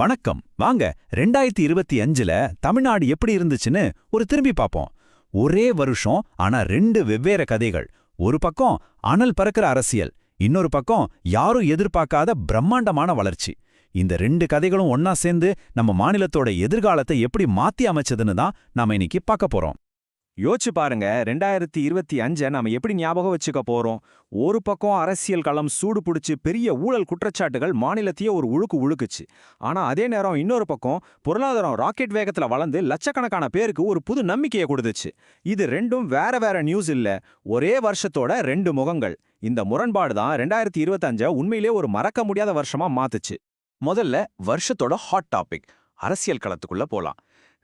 வணக்கம். வாங்க ரெண்டாயிரத்தி இருபத்தி அஞ்சுல தமிழ்நாடு எப்படி இருந்துச்சுன்னு ஒரு திரும்பி பார்ப்போம். ஒரே வருஷம் ஆனா ரெண்டு வெவ்வேறு கதைகள். ஒரு பக்கம் அனல் பறக்கிற அரசியல். இன்னொரு பக்கம் யாரும் எதிர்பார்க்காத பிரம்மாண்டமான வளர்ச்சி. இந்த ரெண்டு கதைகளும் ஒன்னா சேர்ந்து நம்ம மாநிலத்தோட எதிர்காலத்தை எப்படி மாத்தி அமைச்சதுன்னு தான் நாம இன்னைக்கு பார்க்க போறோம். யோசிச்சு பாருங்க ரெண்டாயிரத்தி இருபத்தி அஞ்சை நாம எப்படி ஞாபகம் வச்சுக்க போறோம்? ஒரு பக்கம் அரசியல் களம் சூடு பிடிச்சு பெரிய ஊழல் குற்றச்சாட்டுகள் மாநிலத்தையே ஒரு உழுக்கு உழுக்குச்சு. ஆனா அதே நேரம் இன்னொரு பக்கம் பொருளாதாரம் ராக்கெட் வேகத்துல வளர்ந்து லட்சக்கணக்கான பேருக்கு ஒரு புது நம்பிக்கையை கொடுத்துச்சு. இது ரெண்டும் வேற வேற நியூஸ் இல்ல ஒரே வருஷத்தோட ரெண்டு முகங்கள். இந்த முரண்பாடு தான் ரெண்டாயிரத்தி இருபத்தஞ்சை உண்மையிலே ஒரு மறக்க முடியாத வருஷமா மாத்துச்சு. முதல்ல வருஷத்தோட ஹாட் டாபிக் அரசியல் களத்துக்குள்ள போலாம்.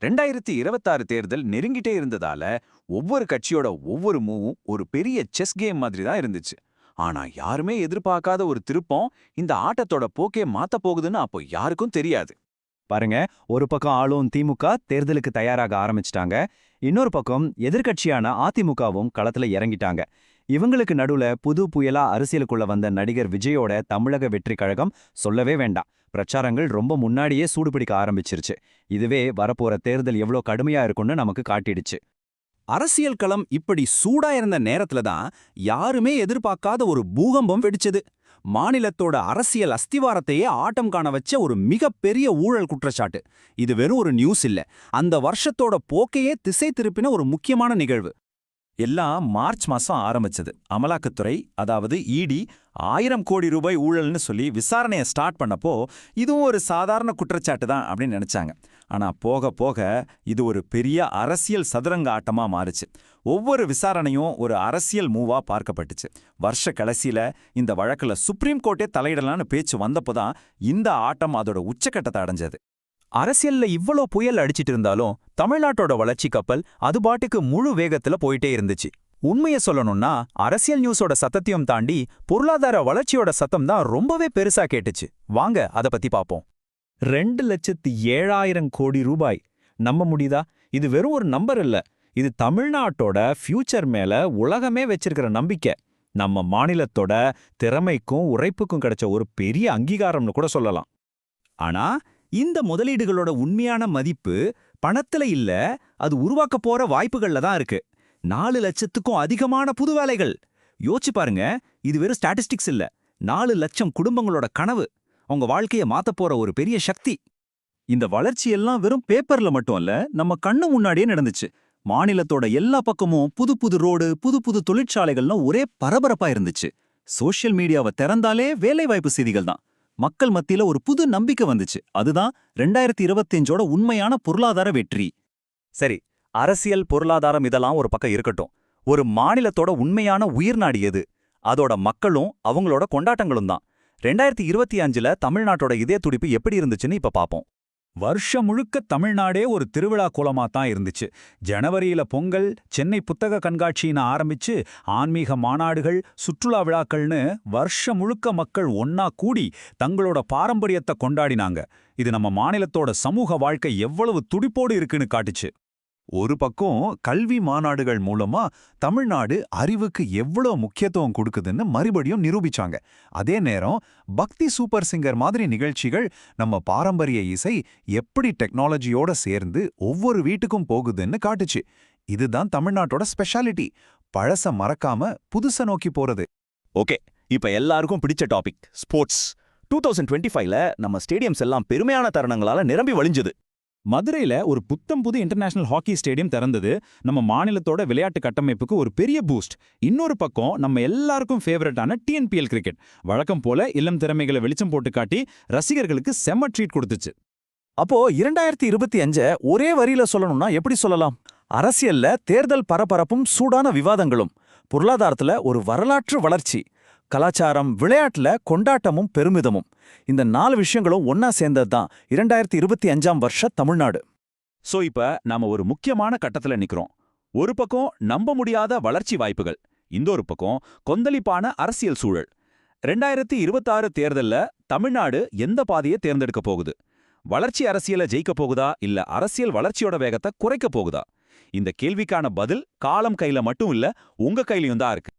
ரெண்டாயிரத்தி இருபத்தாறு தேர்தல் நெருங்கிட்டே இருந்ததால ஒவ்வொரு கட்சியோட ஒவ்வொரு மூவும் ஒரு பெரிய செஸ் கேம் மாதிரி தான் இருந்துச்சு. ஆனா யாருமே எதிர்பார்க்காத ஒரு திருப்பம் இந்த ஆட்டத்தோட போக்கே மாத்த போகுதுன்னு அப்போ யாருக்கும் தெரியாது. பாருங்க ஒரு பக்கம் ஆளும் திமுக தேர்தலுக்கு தயாராக ஆரம்பிச்சிட்டாங்க. இன்னொரு பக்கம் எதிர்கட்சியான அதிமுகவும் களத்துல இறங்கிட்டாங்க. இவங்களுக்கு நடுவுல புது புயலா அரசியலுக்குள்ள வந்த நடிகர் விஜயோட தமிழக வெற்றி கழகம் சொல்லவே வேண்டாம். பிரச்சாரங்கள் ரொம்ப முன்னாடியே சூடுபிடிக்க ஆரம்பிச்சிருச்சு. இதுவே வரப்போற தேர்தல் எவ்வளோ கடுமையா இருக்கும்னு நமக்கு காட்டிடுச்சு. அரசியல் களம் இப்படி சூடா இருந்த நேரத்துல தான் யாருமே எதிர்பார்க்காத ஒரு பூகம்பம் வெடிச்சது. மாநிலத்தோட அரசியல் அஸ்திவாரத்தையே ஆட்டம் காண வச்ச ஒரு மிகப்பெரிய ஊழல் குற்றச்சாட்டு. இது வெறும் ஒரு நியூஸ் இல்ல. அந்த வருஷத்தோட போக்கையே திசை திருப்பின ஒரு முக்கியமான நிகழ்வு. எல்லாம் மார்ச் மாசம் ஆரம்பிச்சது. அமலாக்கத்துறை அதாவது இடி ஆயிரம் கோடி ரூபாய் ஊழல்னு சொல்லி விசாரணையை ஸ்டார்ட் பண்ணப்போ இதுவும் ஒரு சாதாரண குற்றச்சாட்டு தான் அப்படின்னு நினைச்சாங்க. ஆனா போக போக இது ஒரு பெரிய அரசியல் சதுரங்க ஆட்டமா மாறுச்சு. ஒவ்வொரு விசாரணையும் ஒரு அரசியல் மூவா பார்க்கப்பட்டுச்சு. வருஷ கடைசியில இந்த வழக்குல சுப்ரீம் கோர்ட்டே தலையிடலான்னு பேச்சு வந்தப்போதான் இந்த ஆட்டம் அதோட உச்சக்கட்டத்தை அடைஞ்சது. அரசியல்ல இவ்வளோ புயல் அடிச்சிட்டு இருந்தாலும் தமிழ்நாட்டோட வளர்ச்சி கப்பல் அது பாட்டுக்கு முழு வேகத்துல போயிட்டே இருந்துச்சு. உண்மைய சொல்லணும்னா அரசியல் நியூஸோட சத்தத்தையும் தாண்டி பொருளாதார வளர்ச்சியோட சத்தம் தான் ரொம்பவே பெருசா கேட்டுச்சு. வாங்க அத பத்தி பாப்போம். ரெண்டு லட்சத்து ஏழாயிரம் கோடி ரூபாய். நம்ப முடியுதா? இது வெறும் ஒரு நம்பர் இல்ல. இது தமிழ்நாட்டோட ஃபியூச்சர் மேல உலகமே வச்சிருக்கிற நம்பிக்கை. நம்ம மாநிலத்தோட திறமைக்கும் உழைப்புக்கும் கிடைச்ச ஒரு பெரிய அங்கீகாரம்னு கூட சொல்லலாம். ஆனா இந்த முதலீடுகளோட உண்மையான மதிப்பு பணத்துல இல்ல அது உருவாக்க போற வாய்ப்புகள்ல தான் இருக்கு. நாலு லட்சத்துக்கும் அதிகமான புது வேலைகள். யோசிச்சு பாருங்க இது வெறும் ஸ்டாட்டிஸ்டிக்ஸ் இல்ல. நாலு லட்சம் குடும்பங்களோட கனவு. உங்க வாழ்க்கைய மாத்த போற ஒரு பெரிய சக்தி. இந்த வளர்ச்சி எல்லாம் வெறும் பேப்பர்ல மட்டும் இல்ல நம்ம கண்ணு முன்னாடியே நடந்துச்சு. மாநிலத்தோட எல்லா பக்கமும் புது புது ரோடு புது புது தொழிற்சாலைகள்னு ஒரே பரபரப்பா இருந்துச்சு. சோஷியல் மீடியாவை திறந்தாலே வேலைவாய்ப்பு செய்திகள் தான். மக்கள் மத்தியில ஒரு புது நம்பிக்கை வந்துச்சு. அதுதான் ரெண்டாயிரத்தி இருபத்தஞ்சோட உண்மையான பொருளாதார வெற்றி. சரி அரசியல் பொருளாதாரம் இதெல்லாம் ஒரு பக்கம் இருக்கட்டும். ஒரு மாநிலத்தோட உண்மையான உயிர்நாடி எது? அதோட மக்களும் அவங்களோட கொண்டாட்டங்களும் தான். ரெண்டாயிரத்தி இருபத்தி அஞ்சுல தமிழ்நாட்டோட இதய துடிப்பு எப்படி இருந்துச்சுன்னு இப்ப பாப்போம். வருஷம் முழுக்க தமிழ்நாடே ஒரு திருவிழா கோலமா தான் இருந்துச்சு. ஜனவரியில பொங்கல் சென்னை புத்தக கண்காட்சின்னு ஆரம்பிச்சு ஆன்மீக மாநாடுகள் சுற்றுலா விழாக்கள்னு வருஷம் முழுக்க மக்கள் ஒன்னா கூடி தங்களோட பாரம்பரியத்தை கொண்டாடினாங்க. இது நம்ம மாநிலத்தோட சமூக வாழ்க்கை எவ்வளவு துடிப்போடு இருக்குன்னு காட்டுச்சு. ஒரு பக்கம் கல்வி மாநாடுகள் மூலமா தமிழ்நாடு அறிவுக்கு எவ்வளோ முக்கியத்துவம் கொடுக்குதுன்னு மறுபடியும் நிரூபிச்சாங்க. அதே நேரம் பக்தி சூப்பர் சிங்கர் மாதிரி நிகழ்ச்சிகள் நம்ம பாரம்பரிய இசை எப்படி டெக்னாலஜியோட சேர்ந்து ஒவ்வொரு வீட்டுக்கும் போகுதுன்னு காட்டுச்சு. இதுதான் தமிழ்நாட்டோட ஸ்பெஷாலிட்டி. பழச மறக்காம புதுச நோக்கி போறது. ஓகே இப்ப எல்லாருக்கும் பிடிச்ச topic sports. Two thousand twenty ஃபைவ்ல நம்ம ஸ்டேடியம்ஸ் எல்லாம் பெருமையான தருணங்களால நிரம்பி வழிஞ்சது. மதுரையில ஒரு புத்தம் புது இன்டர்நேஷனல் ஹாக்கி ஸ்டேடியம் திறந்தது. நம்ம மாநிலத்தோட விளையாட்டு கட்டமைப்புக்கு ஒரு பெரிய பூஸ்ட் இன்னொரு பக்கம் நம்ம எல்லாருக்கும் ஃபேவரட்டான டிஎன்பிஎல் கிரிக்கெட் வழக்கம் போல இளம் திறமைகளை வெளிச்சம் போட்டு காட்டி ரசிகர்களுக்கு செம்ம ட்ரீட் கொடுத்துச்சு. அப்போ இரண்டாயிரத்தி இருபத்தி அஞ்ச ஒரே வரியில சொல்லணும்னா எப்படி சொல்லலாம்? அரசியல்ல தேர்தல் பரபரப்பும் சூடான விவாதங்களும். பொருளாதாரத்துல ஒரு வரலாற்று வளர்ச்சி. கலாச்சாரம் விளையாட்டுல கொண்டாட்டமும் பெருமிதமும். இந்த நாலு விஷயங்களும் ஒன்னா சேர்ந்தது தான் இரண்டாயிரத்தி இருபத்தி அஞ்சாம் வருஷ தமிழ்நாடு. சோ இப்ப நாம ஒரு முக்கியமான கட்டத்துல நிக்கிறோம். ஒரு பக்கம் நம்ப முடியாத வளர்ச்சி வாய்ப்புகள் இன்னொரு பக்கம் கொந்தளிப்பான அரசியல் சூழல். ரெண்டாயிரத்தி இருபத்தாறு தேர்தல்ல தமிழ்நாடு எந்த பாதையை தேர்ந்தெடுக்க போகுது? வளர்ச்சி அரசியலை ஜெயிக்க போகுதா? இல்ல அரசியல் வளர்ச்சியோட வேகத்தை குறைக்க போகுதா? இந்த கேள்விக்கான பதில் காலம் கையில மட்டும் இல்ல உங்க கையிலையும் தான் இருக்கு.